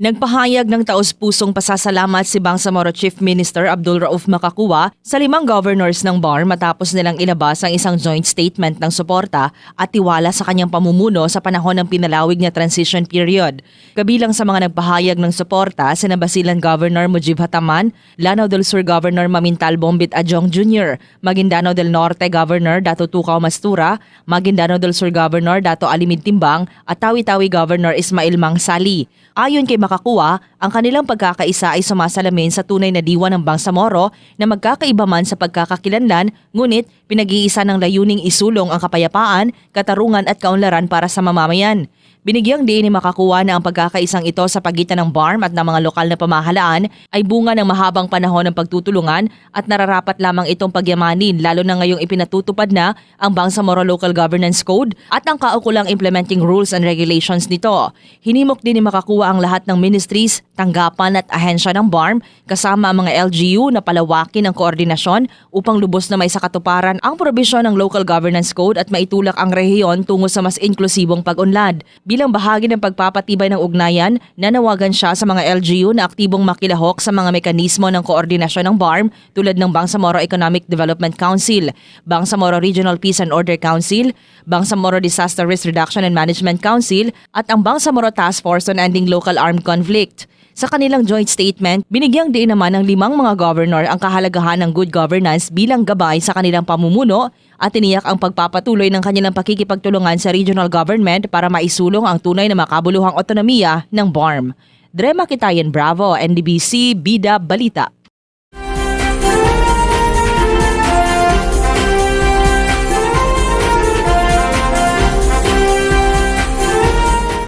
Nagpahayag ng taos-pusong pasasalamat si Bangsamoro Chief Minister Abdul Rauf Makakuwa sa limang governors ng BAR matapos nilang ilabas ang isang joint statement ng suporta at tiwala sa kanyang pamumuno sa panahon ng pinalawig na transition period. Kabilang sa mga nagpahayag ng suporta, sina Basilan Governor Mujib Hataman, Lanao del Sur Governor Mamintal Bombit Adjong Jr., Maguindanao del Norte Governor Dato Tukaw Mastura, Maguindanao del Sur Governor Dato Alimid Timbang at Tawi-Tawi Governor Ismail Mangsali. Ayon kay Makakuwa, ang kanilang pagkakaisa ay sumasalamin sa tunay na diwa ng Bangsamoro na magkakaiba man sa pagkakakilanlan, ngunit pinag-iisa ng layuning isulong ang kapayapaan, katarungan at kaunlaran para sa mamamayan. Binigyang diin ni Makakuwa na ang pagkakaisang ito sa pagitan ng BARM at ng mga lokal na pamahalaan ay bunga ng mahabang panahon ng pagtutulungan at nararapat lamang itong pagyamanin lalo na ngayong ipinatutupad na ang Bangsamoro Local Governance Code at ang kaukulang implementing rules and regulations nito. Hinimok din ni Makakuwa ang lahat ng ministries, tanggapan at ahensya ng BARM kasama ang mga LGU na palawakin ang koordinasyon upang lubos na may sakatuparan ang probisyon ng Local Governance Code at maitulak ang rehiyon tungo sa mas inklusibong pag-unlad. Bilang bahagi ng pagpapatibay ng ugnayan, nanawagan siya sa mga LGU na aktibong makilahok sa mga mekanismo ng koordinasyon ng BARM tulad ng Bangsamoro Economic Development Council, Bangsamoro Regional Peace and Order Council, Bangsamoro Disaster Risk Reduction and Management Council at ang Bangsamoro Task Force on Ending Local Armed Conflict. Sa kanilang joint statement, binigyang diin naman ng limang mga governor ang kahalagahan ng good governance bilang gabay sa kanilang pamumuno at tiniyak ang pagpapatuloy ng kanilang pakikipagtulungan sa regional government para maisulong ang tunay na makabuluhang otonomiya ng BARM. Drema Kitayan Bravo, NDBC, Bida, Balita.